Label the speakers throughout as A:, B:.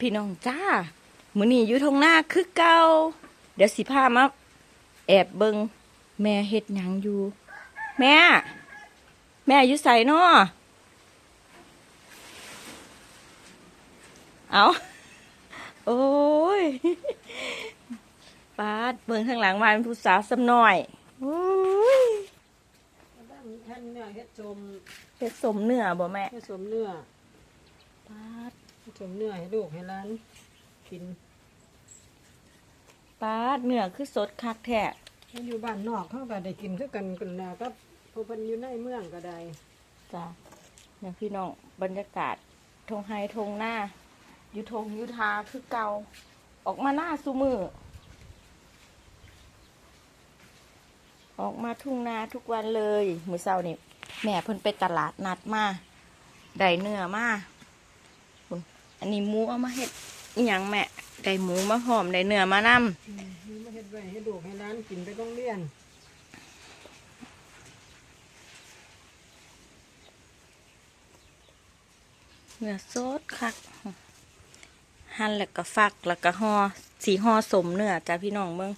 A: พี่น้องจ้ามื้อนี้อยู่ทงหน้าคือเก่าเดี๋ยวสิพามาแอบเบิงแม่เฮ็ดหยังอยู่ แม่ แม่อยู่ใส่นอเอาโอ้ยปาดเบิงข้างหลังวาเป็นผู้สาวสำน้อยโอ้ย
B: ท่านเนื้อเฮ็ดชม
A: เฮ็ดสมเนื้อบ่แม่
B: เฮ็ดชมเนื้อ
A: ปาด
B: เฮ็ดชมเนื้อให้ลูกให้ล้านกิน
A: ปาเนื้อคือสดคักแท้
B: ให้อยู่บ้านนอกเขาก็ได้กินคือกันกันแล้วกับผู้เพิ่นอยู่ในเมืองก็ได้
A: จ้ะเนี่ยพี่น้องบรรยากาศทงไฮทงหน้าอยู่ทงยุทาคือเกาออกมาหน้าซูมือออกมาทุ่งนาทุกวันเลย มือเช้านี่แม่เพิ่นไปตลาดนัดมา ได้เนื้อมา อันนี้หมูเอามาเฮ็ดอีหยังแม่ได้หมูมาหอมได้เนื้อมานำ
B: อืมนี่มาเฮ็ดไว้ให้ลูกให้หล้านกินไปโรงเรียน
A: เนื้อสดคักหั่นแล้วก็ฟักแล้วก็ห่อสีห่อสมเนื้อจ้ะพี่น้องเบิ่ง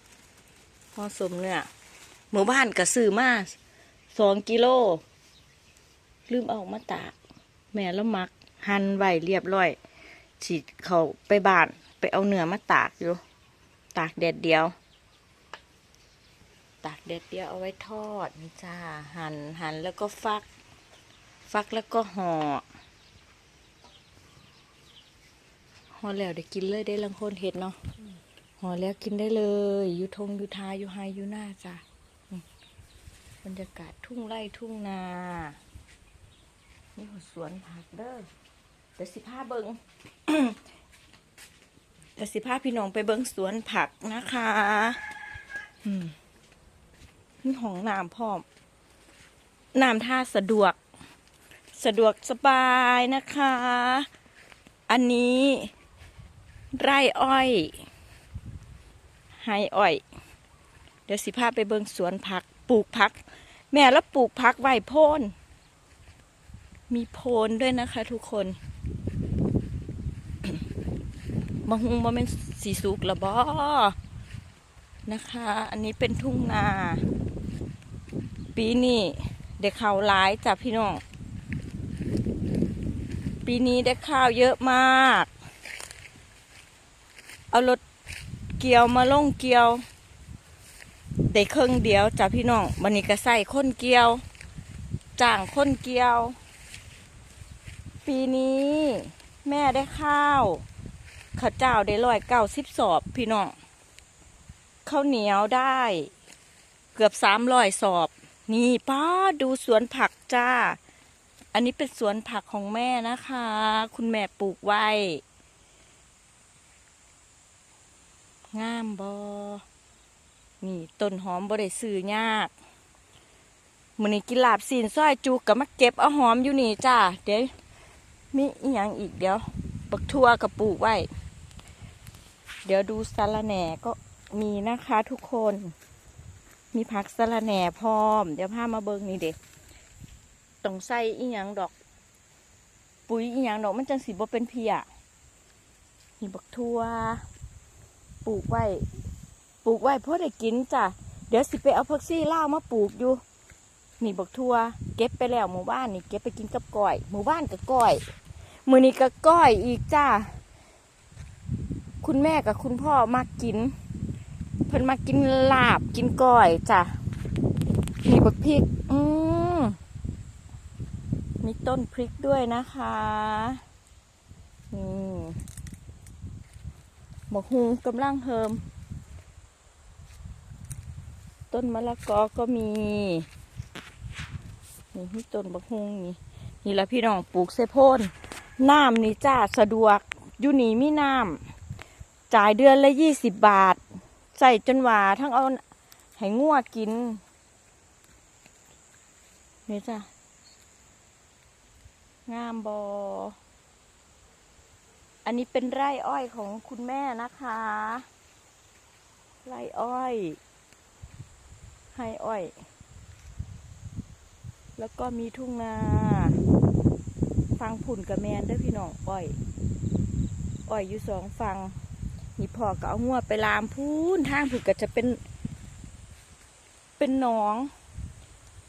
A: ห่อสมเนื้อหมู่บ้านก็ซื้อมาสองกิโลลืมเอามาตาก แม่แล้วมัก หั่นไว้เรียบร้อย ฉีดเขาไปบ้านไปเอาเนื้อมาตากอยู่ ตากแดดเดียว ตากแดดเดียวเอาไว้ทอดนี่จ้าหั่นหั่นแล้วก็ฟัก ฟักแล้วก็ห่อห่อแล้วได้กินเลยได้ลังคนเห็ดเนาะห่อแล้วกินได้เลยอยู่ทงอยู่ทาอยู่ไฮอยู่หน้าจ้ะอืมบรรยากาศทุ่งไร่ทุ่งนานี่หัวสวนผักเด้อ เดี๋ยวสิพาเบิงเดี๋ยวสิพาพี่น้องไปเบิงสวนผักนะคะนี่ของน้ำพร้อมน้ำท่าสะดวก สะดวกสบายนะคะ อันนี้ไร่อ้อยไฮอ้อย เดี๋ยวสิพาไปเบิงสวนผัก ปลูกผัก แม่แล้วปลูกผักไว้โพน มีโพนด้วยนะคะทุกคนมะฮุงบ่เป็นสีสุกละบอนะคะ อันนี้เป็นทุ่งนา ปีนี้เด็กเขาวหลายจ้ะพี่น้อง ปีนี้ได้ข้าวเยอะมาก เอารถเกี่ยวมาลงเกี่ยวได้ครึ่งเดียวจ้ะพี่น้องวันนี้ก็ใส่ค้นเกี่ยวจ้างค้นเกี่ยว ปีนี้แม่ได้ข้าวข้าวเจ้าได้ร้อยเก้าสิบสอบพี่น้องข้าวเหนียวได้ เกือบสามร้อยสอบ นี่ป้าดูสวนผักจ้า อันนี้เป็นสวนผักของแม่นะคะ คุณแม่ปลูกไว้งามบอนี่ต้นหอมบ่ได้ซื้อยากมื้อนี้กินลาบซีนซอยจุกกับมาเก็บเอาหอมอยู่นี่จ้าเดี๋ยว มีอีหยังอีกเดี๋ยวบักทั่วกับปลูกไว้ เดี๋ยวดูสะระแหน่ก็มีนะคะทุกคน มีผักสะระแหน่พร้อม เดี๋ยวพามาเบิ่งนี่เด็กต้องใส่อีหยังดอก ปุ๋ยอีหยังดอกมันจังสีบ่เป็นเพียนี่บักทั่วปลูกไว้ ปลูกไว้เพราะได้กินจ้ะ เดี๋ยวสิไปเอาพักซี่ล่ามาปลูกอยู่ นี่บักทั่วเก็บไปแล้วหมู่บ้านนี่เก็บไปกินกับก้อย หมู่บ้านกับก้อยมือนี้กับก้อยอีกจ้าคุณแม่กับคุณพ่อมากิน เพิ่นมากินลาบกินก้อยจ้ะนี่บักพริก อืมมีต้นพริกด้วยนะคะนี่หมกฮุงกำลังเฮิม ต้นมะละกอก็มี นี่มีต้นบักฮุงนี่นี่ละพี่น้องปลูกเซโพนน้ำนี่จ้าสะดวกอยู่นี่มีน้ำจ่ายเดือนละยี่สิบบาท ใส่จนว่าทั้งเอาให้งัวกินนี่จ้ะงามบอ อันนี้เป็นไร่อ้อยของคุณแม่นะคะ ไร่อ้อยให้อ้อย แล้วก็มีทุ่งนา ฟังผุ่นกับแมนด้วยพี่น้องอ้อย อ้อยอยู่สองฝั่งนี่พ่อก็เอางัวไปลามพูนทางผูกก็จะเป็น เป็นหนอง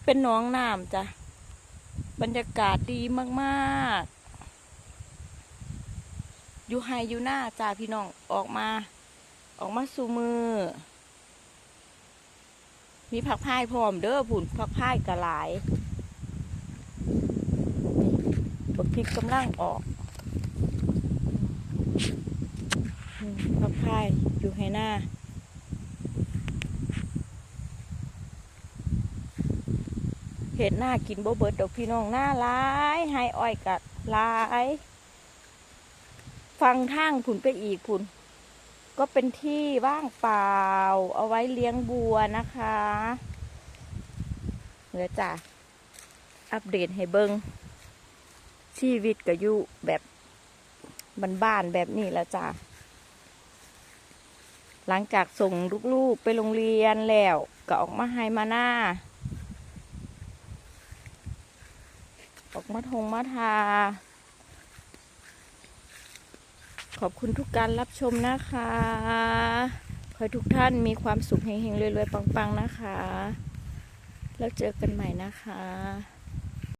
A: เป็นหนองน้ำจ้ะ บรรยากาศดีมากๆ อยู่ไฮอยู่หน้าจ้าพี่น้องออกมา ออกมาสู่มือมีผักพายพร้อมเด้อผุ่นผักพายกระหลายนี่บักพ ริกกำลังออกอืมผักพายอยู่ให้หน้าเห็ดหน้ากินโบเบิร์ดดอกพี่น้องหน้าร้ายให้อ้อยกัดร้าย ฟังทางผุนไปอีกผุนก็เป็นที่ว่างเปล่า เอาไว้เลี้ยงบัวนะคะเดี๋ยวจ้ะอัปเดตให้เบิ้ง ชีวิตก็อยู่แบบบ้านๆแบบนี้แล้วจ้ะหลังจากส่งลูกๆไปโรงเรียนแล้วก็ออกมาให้มาหน้า ออกมาทงมาทา ขอบคุณทุกการรับชมนะคะ ขอให้ทุกท่านมีความสุขเฮงๆรวยๆปังๆนะคะ แล้วเจอกันใหม่นะคะ